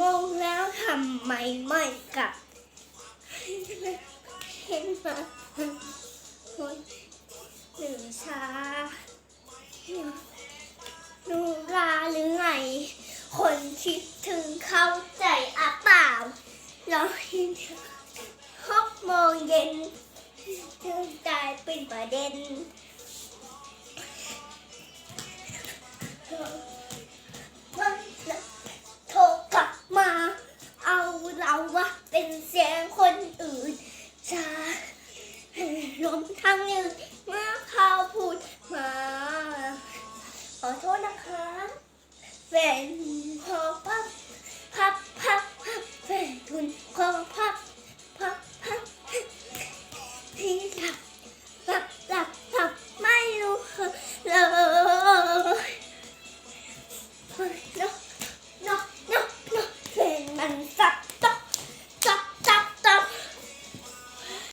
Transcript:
มงแล้วทำไมไม่กลับเห็นมาคนหนึ่งชาหนูลาหรือไง คนคิดถึงเข้าใจอะเปล่าเราเห็นหกโมงเย็นถึงกลายเป็นประเด็น อื่นจะล้มทั้งยืนเมื่อเขาพูดมา ขอโทษนะคะแฟนขอปั๊บ